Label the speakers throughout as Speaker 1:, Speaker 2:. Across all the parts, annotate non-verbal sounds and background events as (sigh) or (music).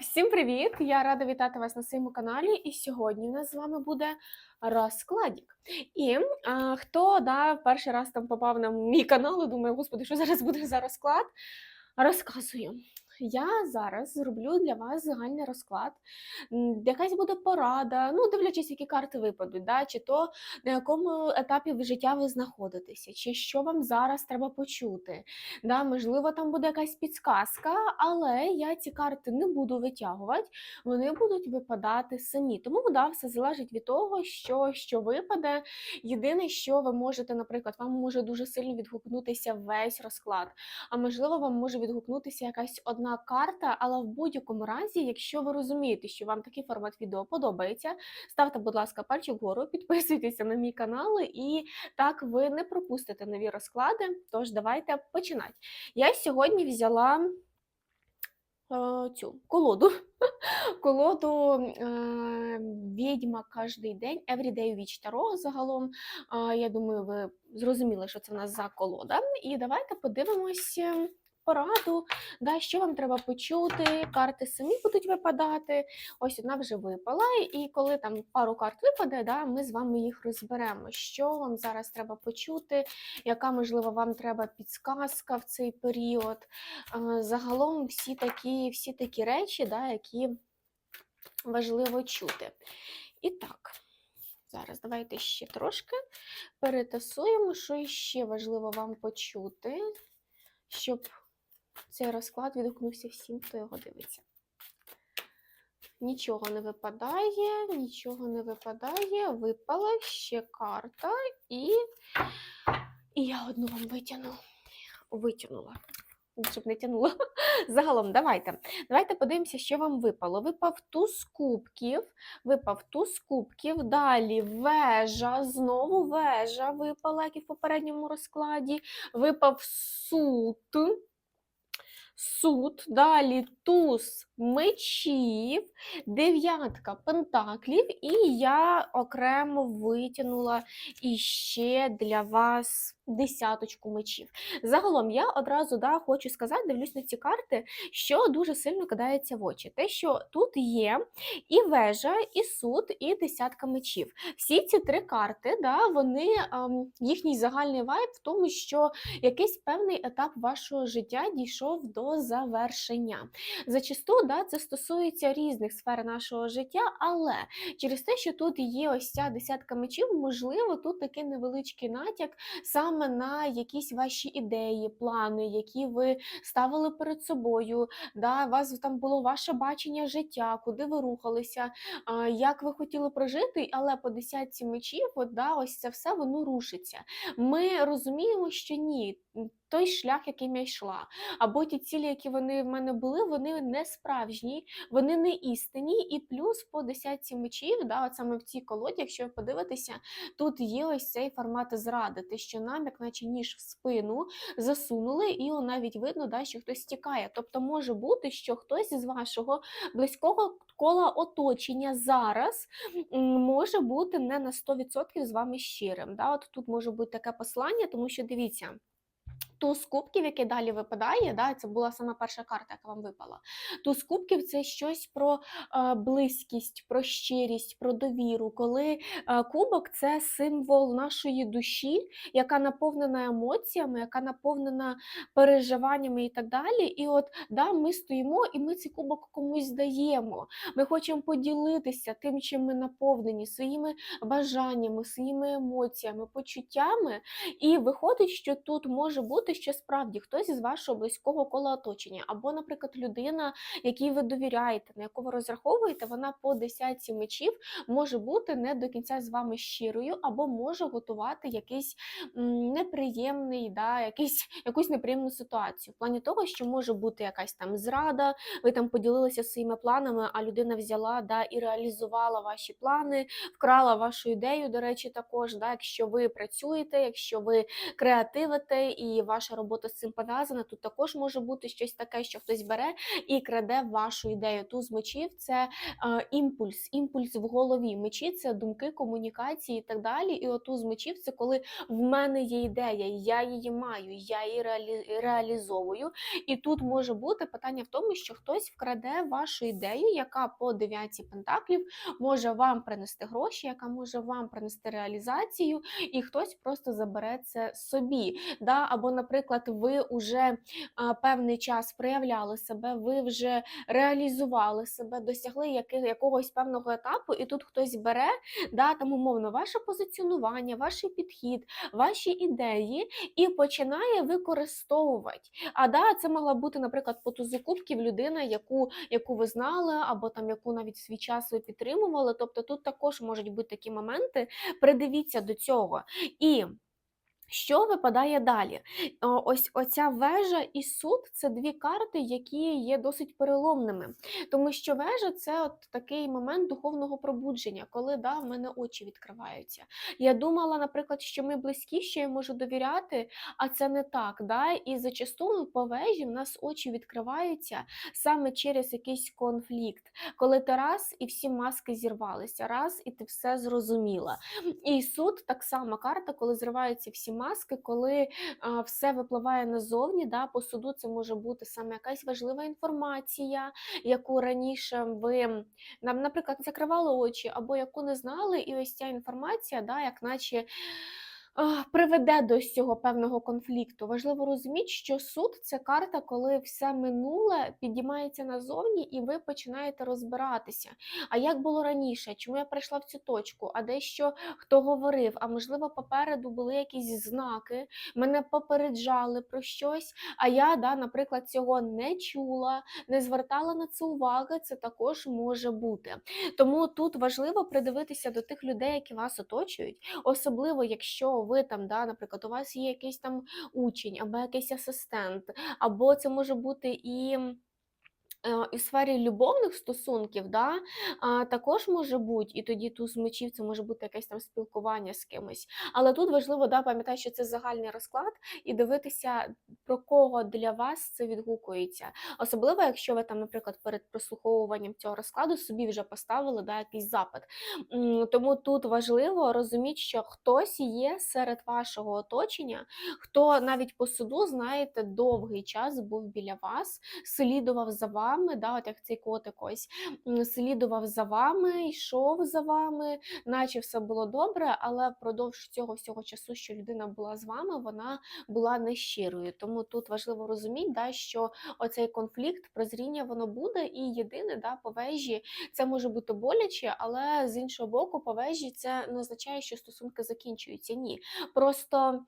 Speaker 1: Всім привіт! Я рада вітати вас на своєму каналі. І сьогодні у нас з вами буде розкладік. І а, хто да, перший раз там попав на мій канал і думає, господи, що зараз буде за розклад? Розказую. Я зараз зроблю для вас загальний розклад. Якась буде порада, ну, дивлячись, які карти випадуть, да? чи то на якому етапі життя ви знаходитеся, чи що вам зараз треба почути. Да? Можливо, там буде якась підсказка, але я ці карти не буду витягувати, вони будуть випадати самі. Тому да, все залежить від того, що, що випаде. Єдине, що ви можете, наприклад, вам може дуже сильно відгукнутися весь розклад. А можливо, вам може відгукнутися якась одна карта, але в будь-якому разі, якщо ви розумієте, що вам такий формат відео подобається, ставте, будь ласка, пальчик вгору, (laughs) підписуйтеся на мій канал, і так ви не пропустите нові розклади. Тож давайте починати. Я сьогодні взяла е, цю колоду. (laughs) Колоду е, відьма кожний день, Everyday Witch Tarot загалом. Е, я думаю, ви зрозуміли, що це в нас за колода. І давайте подивимось е, пораду, да, що вам треба почути. Карти самі будуть випадати. Ось одна вже випала, і коли там пару карт випаде, да, ми з вами їх розберемо. Що вам зараз треба почути, яка, можливо, вам треба підсказка в цей період. Загалом всі такі, всі такі речі, да, які важливо чути. І так, зараз давайте ще трошки перетасуємо, що ще важливо вам почути, щоб цей розклад відгукнувся всім, хто його дивиться. Нічого не випадає, нічого не випадає. Випала ще карта, і, і я одну вам витягну. Витягнула. Щоб не тягнула. (laughs) Загалом, давайте. Давайте подивимося, що вам випало. Випав туз кубків, випав туз кубків, далі вежа, знову вежа випала, як і в попередньому розкладі. Випав суд. Суд, далі туз мечів, дев'ятка пентаклів, і я окремо витягнула іще для вас десяточку мечів. Загалом я одразу да, хочу сказати, дивлюсь на ці карти, що дуже сильно кидається в очі. Те, що тут є і вежа, і суд, і десятка мечів. Всі ці три карти, да, вони ем, їхній загальний вайб в тому, що якийсь певний етап вашого життя дійшов до завершення. Зачасту да, це стосується різних сфер нашого життя, але через те, що тут є ось ця десятка мечів, можливо, тут такий невеличкий натяк саме на якісь ваші ідеї, плани, які ви ставили перед собою. Да, вас там було ваше бачення життя, куди ви рухалися, як ви хотіли прожити, але по десятці мечів, от, да, ось це все воно рушиться. Ми розуміємо, що ні. Той шлях, яким я йшла, або ті цілі, які вони в мене були, вони не справжні, вони не істинні. І плюс по десятці мечів, да, от саме в цій колоді, якщо ви подивитеся, тут є ось цей формат зради, те, що нам, як наче ніж в спину, засунули, і навіть видно, да, що хтось тікає. Тобто може бути, що хтось із вашого близького кола оточення зараз може бути не на 100% з вами щирим. Да? От тут може бути таке послання, тому що дивіться. Туз кубків, який далі випадає, да, це була саме перша карта, яка вам випала. Туз кубків це щось про е, близькість, про щирість, про довіру. Коли е, кубок це символ нашої душі, яка наповнена емоціями, яка наповнена переживаннями і так далі. І от да, ми стоїмо і ми цей кубок комусь даємо. Ми хочемо поділитися тим, чим ми наповнені, своїми бажаннями, своїми емоціями, почуттями. І виходить, що тут може бути, що справді хтось із вашого близького кола оточення, або, наприклад, людина, якій ви довіряєте, на яку ви розраховуєте, вона по десятці мечів може бути не до кінця з вами щирою, або може готувати якийсь неприємний, да, якийсь, якусь неприємну ситуацію. В плані того, що може бути якась там зрада, ви там поділилися своїми планами, а людина взяла да, і реалізувала ваші плани, вкрала вашу ідею, до речі, також, да, якщо ви працюєте, якщо ви креативите і ваш ваша робота з цим пов'язана. Тут також може бути щось таке, що хтось бере і краде вашу ідею. Туз мечів це е, імпульс, імпульс в голові. Мечі це думки, комунікації і так далі. І от туз мечів це коли в мене є ідея, я її маю, я її реалі- реалізовую. І тут може бути питання в тому, що хтось вкраде вашу ідею, яка по дев'ятці пентаклів може вам принести гроші, яка може вам принести реалізацію, і хтось просто забере це собі. Да? Або, наприклад, ви вже певний час проявляли себе, ви вже реалізували себе, досягли яки, якогось певного етапу, і тут хтось бере, да, там умовно, ваше позиціонування, ваш підхід, ваші ідеї і починає використовувати. А да, це могла бути, наприклад, по тузу кубків людина, яку, яку ви знали, або там яку навіть в свій час ви підтримували. Тобто тут також можуть бути такі моменти. Придивіться до цього. І що випадає далі? Ось оця вежа і суд це дві карти, які є досить переломними. Тому що вежа це от такий момент духовного пробудження, коли да, в мене очі відкриваються. Я думала, наприклад, що ми близькі, що я можу довіряти, а це не так. Да? І зачасту по вежі в нас очі відкриваються саме через якийсь конфлікт, коли ти раз і всі маски зірвалися, раз і ти все зрозуміла. І суд так само карта, коли зриваються всі маски, коли а, все випливає назовні. Да, по суду це може бути саме якась важлива інформація, яку раніше ви нам, наприклад, закривали очі, або яку не знали, і ось ця інформація, да, як наче. Приведе до цього певного конфлікту. Важливо розуміти, що суд це карта, коли все минуле підіймається назовні, і ви починаєте розбиратися. А як було раніше? Чому я прийшла в цю точку? А дещо хто говорив? А можливо, попереду були якісь знаки, мене попереджали про щось. А я, да, наприклад, цього не чула, не звертала на це уваги. Це також може бути. Тому тут важливо придивитися до тих людей, які вас оточують, особливо якщо ви там, да, наприклад, у вас є якийсь там учень або якийсь асистент, або це може бути і. І в сфері любовних стосунків, да, також може бути, і тоді туз мечів це може бути якесь там спілкування з кимось. Але тут важливо да, пам'ятати, що це загальний розклад, і дивитися, про кого для вас це відгукується. Особливо, якщо ви там, наприклад, перед прослуховуванням цього розкладу собі вже поставили да, якийсь запит. Тому тут важливо розуміти, що хтось є серед вашого оточення, хто навіть по суду, знаєте, довгий час був біля вас, слідував за вами, да, от як цей котик ось слідував за вами, йшов за вами, наче все було добре, але впродовж цього всього часу, що людина була з вами, вона була нещирою. Тому тут важливо розуміти, да, що оцей конфлікт, прозріння воно буде, і єдине да, по вежі це може бути боляче, але з іншого боку, по вежі це не означає, що стосунки закінчуються. Ні. Просто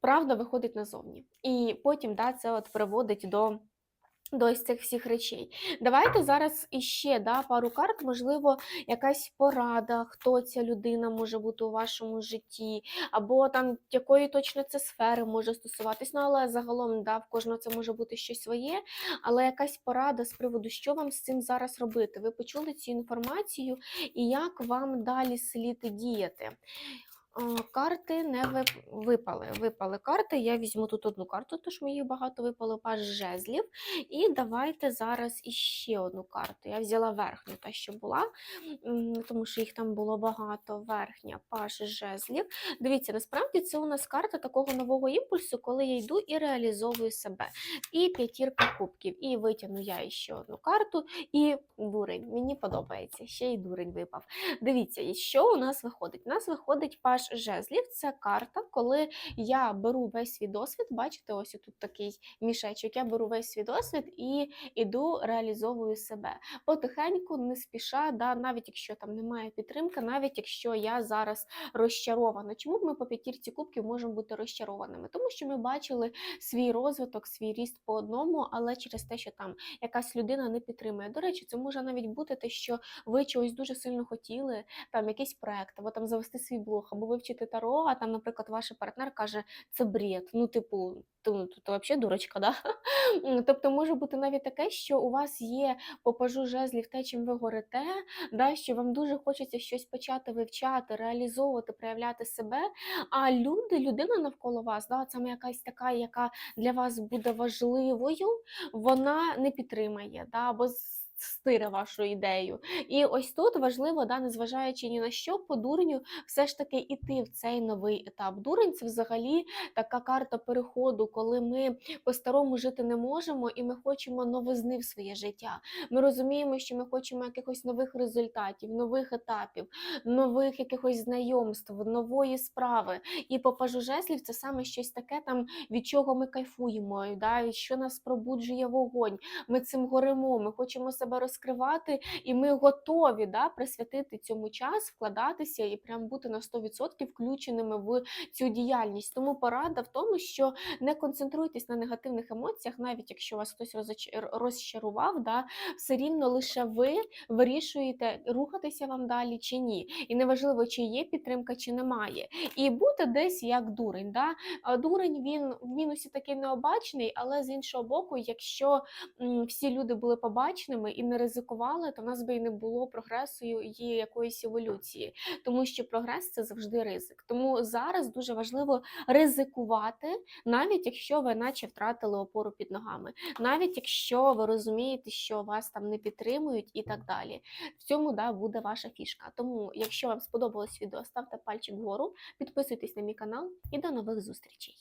Speaker 1: правда виходить назовні. І потім да, це от приводить до. До ось цих всіх речей. Давайте зараз іще да, пару карт, можливо, якась порада, хто ця людина може бути у вашому житті, або там якої точно це сфери може стосуватись. Ну, але загалом да, в кожного це може бути щось своє, але якась порада з приводу, що вам з цим зараз робити. Ви почули цю інформацію і як вам далі слід діяти. А, Карти не випали. Випали карти. Я візьму тут одну карту, тож мені багато випало паж жезлів. І давайте зараз іще одну карту. Я взяла верхню, та що була, тому що їх там було багато. Верхня паж жезлів. Дивіться, насправді це у нас карта такого нового імпульсу, коли я йду і реалізовую себе. І п'ятірка кубків. І витягну я ще одну карту. І дурень. Мені подобається. Ще й дурень випав. Дивіться, що у нас виходить? У нас виходить паж жезлів. Це карта, коли я беру весь свій досвід. Бачите, ось тут такий мішечок. Я беру весь свій досвід і іду, реалізовую себе. Потихеньку, не спіша, да, навіть якщо там немає підтримки, навіть якщо я зараз розчарована. Чому ми по п'ятірці кубків можемо бути розчарованими? Тому що ми бачили свій розвиток, свій ріст по одному, але через те, що там якась людина не підтримує. До речі, це може навіть бути те, що ви чогось дуже сильно хотіли, там якийсь проект, або там завести свій блог, або вивчити таро, а там, наприклад, ваш партнер каже, це бред. Ну, типу, ти, ну, ти, ти взагалі дурочка, да? Тобто може бути навіть таке, що у вас є по пажу жезлів те, чим ви горите, да, що вам дуже хочеться щось почати вивчати, реалізовувати, проявляти себе. А люди, людина навколо вас, да, саме якась така, яка для вас буде важливою, вона не підтримає, да, або стире вашу ідею. І ось тут важливо, да, незважаючи ні на що, по дурню все ж таки іти в цей новий етап. Дурень це взагалі така карта переходу, коли ми по-старому жити не можемо, і ми хочемо новизни в своє життя. Ми розуміємо, що ми хочемо якихось нових результатів, нових етапів, нових якихось знайомств, нової справи. І по пажу це саме щось таке, там від чого ми кайфуємо, да, що нас пробуджує вогонь. Ми цим горимо, ми хочемо себе розкривати, і ми готові да, присвятити цьому час, вкладатися і прям бути на 100% включеними в цю діяльність. Тому порада в тому, що не концентруйтесь на негативних емоціях, навіть якщо вас хтось розчарував, да, все рівно лише ви вирішуєте, рухатися вам далі чи ні. І неважливо, чи є підтримка, чи немає. І бути десь як дурень. Да? Дурень він в мінусі такий необачний, але з іншого боку, якщо всі люди були побаченими і не ризикували, то в нас би і не було прогресу і якоїсь еволюції, тому що прогрес це завжди ризик. Тому зараз дуже важливо ризикувати, навіть якщо ви наче втратили опору під ногами, навіть якщо ви розумієте, що вас там не підтримують і так далі. В цьому да, буде ваша фішка. Тому, якщо вам сподобалось відео, ставте пальчик вгору, підписуйтесь на мій канал і до нових зустрічей.